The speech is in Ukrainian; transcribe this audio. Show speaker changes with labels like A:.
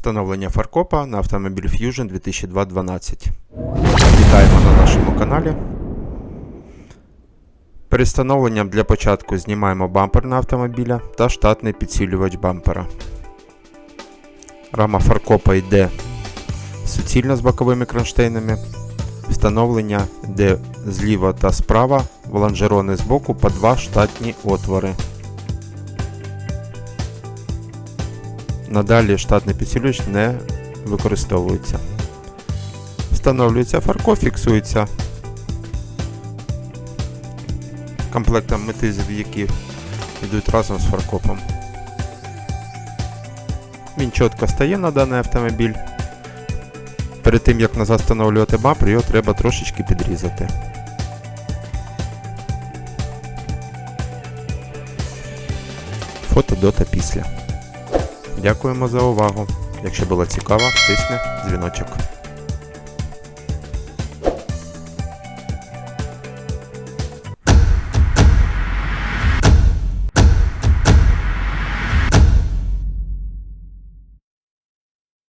A: Встановлення фаркопа на автомобіль Fusion 2002-12. Вітаємо на нашому каналі. Перед встановленням для початку знімаємо бампер на автомобіля та штатний підсилювач бампера. Рама фаркопа йде суцільно з боковими кронштейнами. Встановлення йде зліва та справа, в лонжерони з боку по два штатні отвори. Надалі штатний підсилювач не використовується. Встановлюється фарко, фіксується комплектом метизів, які йдуть разом з фаркопом. Він чітко стає на даний автомобіль. Перед тим як назад встановлювати бампер, його треба трошечки підрізати. Фото до та після. Дякуємо за увагу. Якщо було цікаво, тисни дзвіночок.